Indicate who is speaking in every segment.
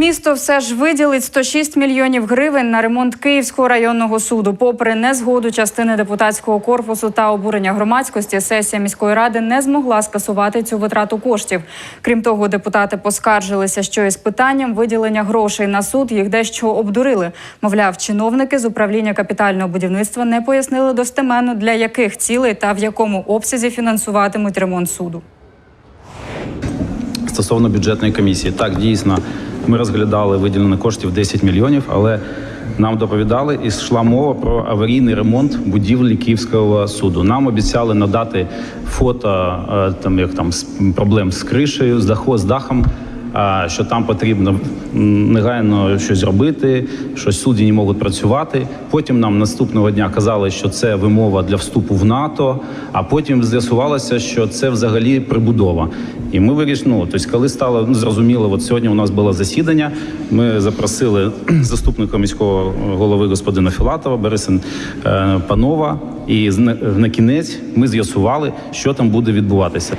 Speaker 1: Місто все ж виділить 106 мільйонів гривень на ремонт Київського районного суду. Попри незгоду частини депутатського корпусу та обурення громадськості, сесія міської ради не змогла скасувати цю витрату коштів. Крім того, депутати поскаржилися, що із питанням виділення грошей на суд їх дещо обдурили. Мовляв, чиновники з управління капітального будівництва не пояснили достеменно для яких цілей та в якому обсязі фінансуватимуть ремонт суду.
Speaker 2: Стосовно бюджетної комісії, так дійсно ми розглядали виділення коштів 10 мільйонів, але нам доповідали і йшла мова про аварійний ремонт будівлі Київського суду. Нам обіцяли надати фото е, там як там проблем з кришею, з дахом, Що там потрібно негайно щось робити, що судді не можуть працювати. Потім нам наступного дня казали, що це вимова для вступу в НАТО. А потім з'ясувалося, що це взагалі прибудова. І ми вирішили, ну, тобто, коли стало зрозуміло, от сьогодні у нас було засідання. Ми запросили заступника міського голови господина Філатова, Бересин е, Панова, і на кінець ми з'ясували, що там буде відбуватися.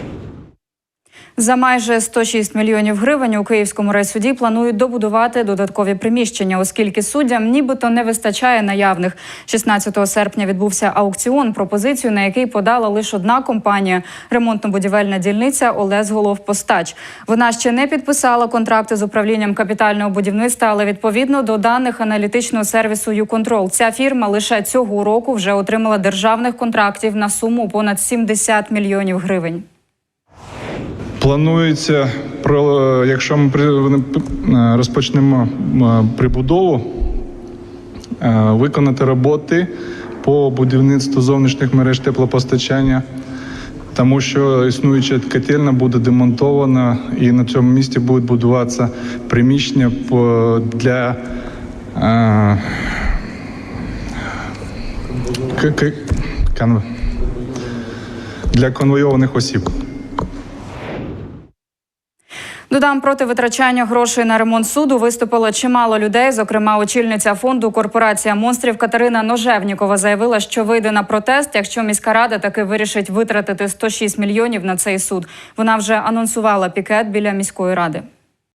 Speaker 1: За майже 106 мільйонів гривень у Київському райсуді планують добудувати додаткові приміщення, оскільки суддям нібито не вистачає наявних. 16 серпня відбувся аукціон, пропозицію на який подала лише одна компанія ремонтно-будівельна дільниця Олес Головпостач. Вона ще не підписала контракти з управлінням капітального будівництва, але відповідно до даних аналітичного сервісу «Юконтрол» ця фірма лише цього року вже отримала державних контрактів на суму понад 70 мільйонів гривень.
Speaker 3: Планується, про, якщо ми е, розпочнемо е, прибудову, е, виконати роботи по будівництву зовнішніх мереж теплопостачання, тому що існуюча котельна буде демонтована і на цьому місці будуть будуватися приміщення для е, для конвойованих осіб.
Speaker 1: Додам проти витрачання грошей на ремонт суду виступило чимало людей. Зокрема, очільниця фонду Корпорація монстрів Катерина Ножевнікова заявила, що вийде на протест, якщо міська рада таки вирішить витратити 106 мільйонів на цей суд. Вона вже анонсувала пікет біля міської ради.